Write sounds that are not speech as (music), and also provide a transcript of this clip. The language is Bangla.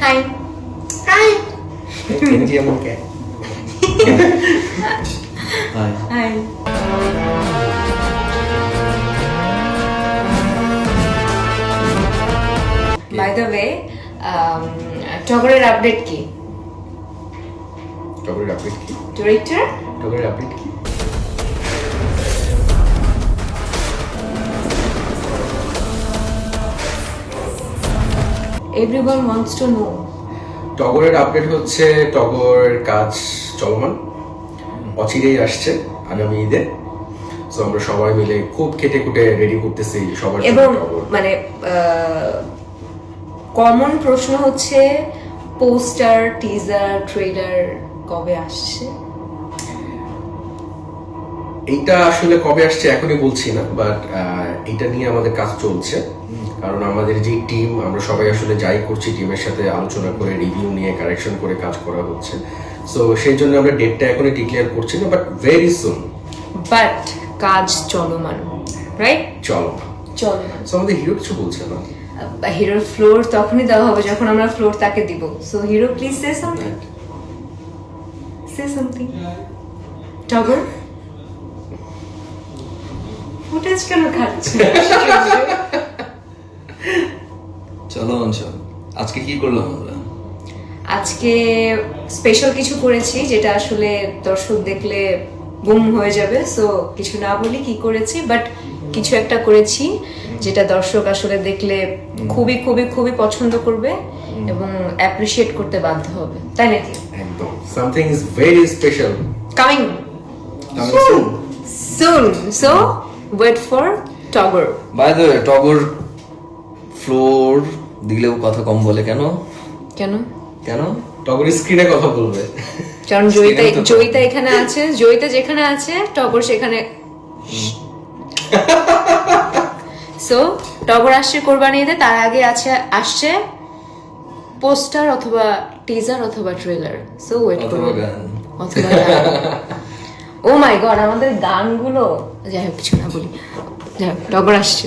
হাই হাই কেনজি এমন কে hi hi by the way টগরের update কি টগরের আপডেট কি ডিরেক্টর টগরের আপডেট কি এভরিওয়ান ওয়ান্টস টু নো টগরের আপডেট হচ্ছে টগরের কাজ চলমান। অচিরেই আসছে আগামী ঈদে। তো আমরা সবাই মিলে খুব কেটে কুটে রেডি করতেছি সবার এবং টগর। মানে কমন প্রশ্ন হচ্ছে পোস্টার টিজার ট্রেলার কবে আসছে? এইটা আসলে কবে আসছে এখনই বলছি না বাট এটা নিয়ে আমাদের কাজ চলছে। কারণ আমাদের যে টিম আমরা সবাই আসলে যাই করছি টিমের সাথে আলোচনা করে রিভিউ নিয়ে কারেকশন করে কাজ করা হচ্ছে। সো সেই জন্য আমরা ডেটটা এখনই ডিক্লেয়ার করছি না বাট ভেরি সুন বাট কাজ চলমান রাইট চলো চলমান। সো আমাদের হিরো কিছু বলছে না? হিরোর ফ্লোর তখনই দেওয়া হবে যখন আমরা ফ্লোর তাকে দিব। So hero please say something say something Togor footage কেন খাচ্ছে? চলো অঞ্চল আজকে কি করলাম আমরা? আজকে স্পেশাল কিছু করেছি যেটা আসলে দর্শক দেখলে হয়ে যাবে সো কিছু না বলি কি করেছি বাট কিছু একটা করেছি যেটা দর্শক আসলে দেখলে খুবই খুবই খুবই পছন্দ করবে এবং অ্যাপ্রিসিয়েট করতে বাধ্য হবে তাই নাকি? একদম। Something is very special coming soon so wait for Togor by the Togor floor দিলেও কথা কম বলে কেন? কেন? কেন? টগর স্ক্রিনে কথা বলবে। কারণ জয়িতা জয়িতা এখানে আছে জয়িতা যেখানে আছে টগর সেখানে সো টগর আসছে কোরবানি ঈদে তার আগে আছে আসছে পোস্টার অথবা টিজার অথবা ট্রেলার সো ওয়েট করুন অথবা (laughs) ও মাই গড আমাদের গানগুলো যাই হোক কিছু না বলি। যাই হোক আসছে।